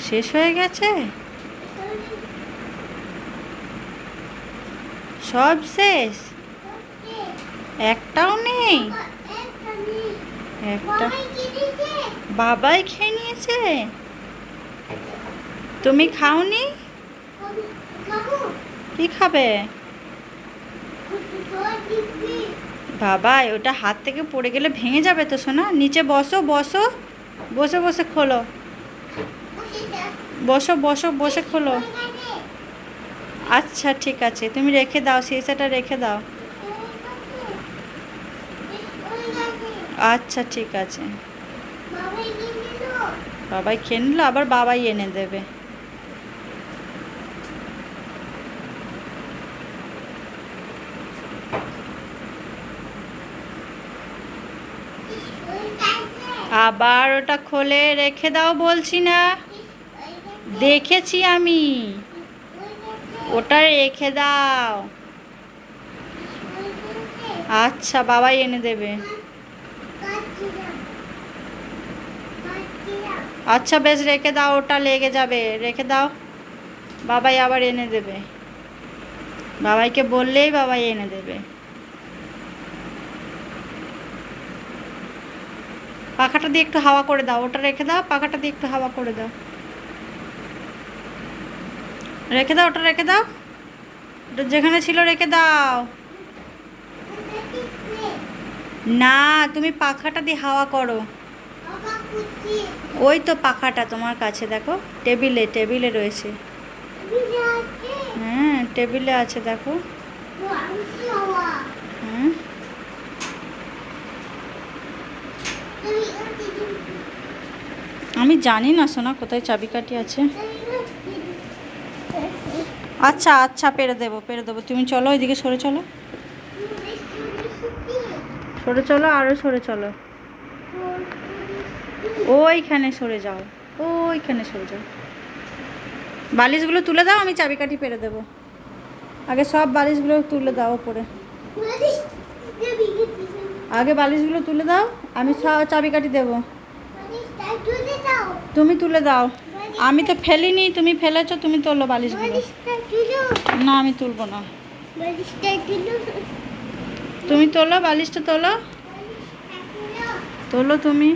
শেষ হয়ে গেছে? সব শেষ? একটাও নেই? একটা। বাবাই খেয়ে নিয়েছে? তুমি খাওনি? কি খাবে? বাবাই, ওটা হাত থেকে পড়ে গেলে ভেঙে যাবে তো সোনা। নিচে বসো বসো। বসে বসে খোলো। বসো বসো, বসে খোলো। আচ্ছা ঠিক আছে। তুমি রেখে দাও সিসাটা রেখে দাও। আচ্ছা ঠিক আছে। বাবাই খেয়ে নিল, আবার বাবাই এনে দেবে। আবার ওটা খোলে রেখে দাও, বলছি না। দেখেছি আমি। ওটা রেখে দাও। আচ্ছা বাবাই এনে দেবে। আচ্ছা বেশ, রেখে দাও, ওটা লেগে যাবে। রেখে দাও। বাবাই আবার এনে দেবে। বাবাইকে বললেই বাবাই এনে দেবে। পাখাটা দিয়ে একটু হাওয়া করে দাও। ওটা রেখে দাও, পাখাটা দিয়ে একটু হাওয়া করে দাও। রেখে দাও, ওটা রেখে দাও। ওটা যেখানে ছিল রেখে দাও। না, তুমি পাখাটা দিয়ে হাওয়া করো। ওই তো পাখাটা তোমার কাছে, দেখো। টেবিলে টেবিলে রয়েছে। হ্যাঁ টেবিলে আছে, দেখো। হ্যাঁ। আমি জানি না সোনা, কোথায় চাবিকাঠি আছে। আচ্ছা আচ্ছা পেরে দেবো পেরে দেবো। তুমি চলো ওইদিকে সরে চলো। সরে চলো আরও সরে চলো। ওইখানে সরে যাও, ওইখানে সরে যাও। বালিশগুলো তুলে দাও, আমি চাবিকাঠি পেরে দেবো। আগে সব বালিশগুলো তুলে দাও ওপরে। আগে বালিশগুলো তুলে দাও, আমি চাবিকাঠি দেবো। তুমি তুলে দাও। আমি তো ফেলিনি, তুমি ফেলেছো, তুমি তোলো বালিশগুলো। না আমি তুলবো না। তুমি তোলো বালিশটা তোলো। তোলো তুমি।